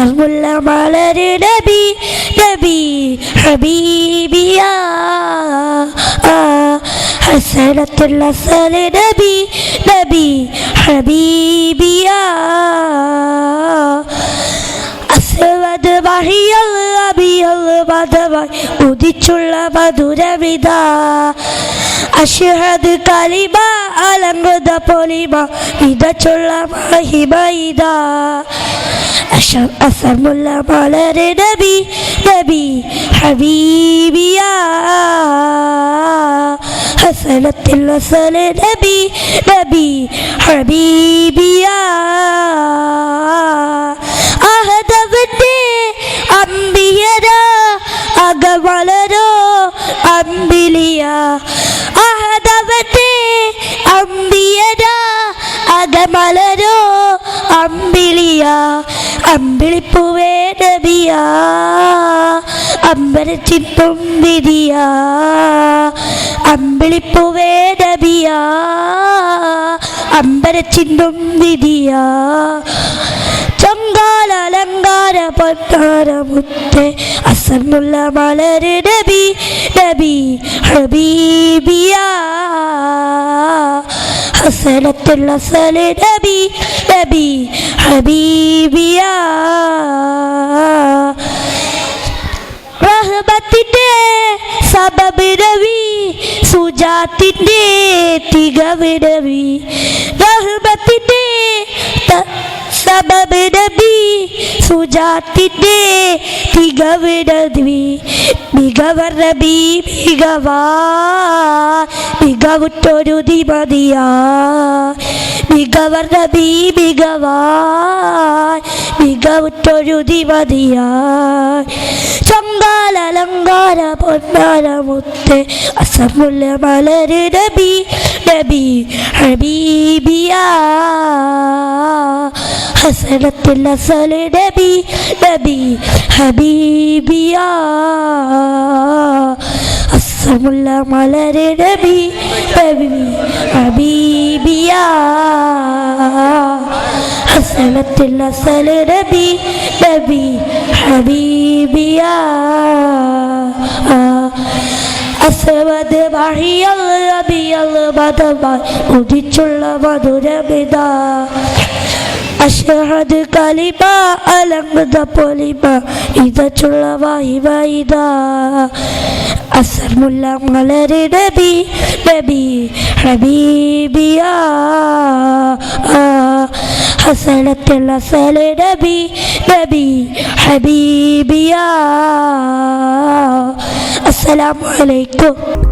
അസർമുല്ല മലര് നബി നബി ഹബീബിയ ഹസനത്തുള്ള സൽ നബി നബി ഹബീബിയ അസ്വദ് വഹിയൽ അബിയൽ മതമായി ഉദിച്ചുള്ള മധുരവിത അഷ്ഹദ് കലിമ അലങ്കൃത പൊലിമ വിതച്ചുള്ള മഹിമ ഇതാ അഷ- അസമുള്ള മലര് നബി നബി ഹബീബിയ ഹസനത്തിൽ വസൽ നബി നബി ഹബീബിയ അകമലരോ അമ്പിളിയ അമ്പിളിപ്പൂവേ നബിയ അമ്പരച്ചിപ്പും വിധിയ അമ്പിളിപ്പൂവേ നബിയ അമ്പരച്ചിന്തും വിധിയ. ചങ്കാല അലങ്കാര മുത്തെ അസമുള്ള മലര് നബി നബി ഹബീബിയ. ഹസനത്തുള്ള സൽ നബി നബി ഹബീബിയ റഹ്മത്തിന്റെ സബബ് നബി സുജാത്തിന്റെ തികവ് നബി റഹ്മത്തിന്റെ ത- സബബ് നബി സുജാത്തിന്റെ തികവ് നബി മികവർ നബി മികവാ മികവുറ്റൊരു ദിമതിയാ മികവർ നബി മികവാ മികവുറ്റൊരു ദിമതിയാ ചങ്കാല അലങ്കാര പൊന്നാര മുത്ത് അസമുല്ല മലര് നബി നബി ഹബീബിയ. ഹസനത്തിൽ അസൽ നബി നബി ഹബീബിയ. അസമുല്ല മലരെ നബി നബി ഹബീബിയ. ഹസനത്തുൽ അസൽ നബി നബി ഹബീബിയ. അസവത് വഴിയൽ റബിയൽ മതമായി ഉദിച്ചുള്ള മധുരമിത. അഷഹദ് കലിമ അലങ്കൃത പൊലിമ ഇതച്ചുള്ള വാഹിമ ഇതാ. അസർമുല്ല മലരി നബി നബി ഹബീബിയ. ഹസനത്തിൽ അസല നബി നബി ഹബീബിയ. അസ്സലാമു അലൈക്കും.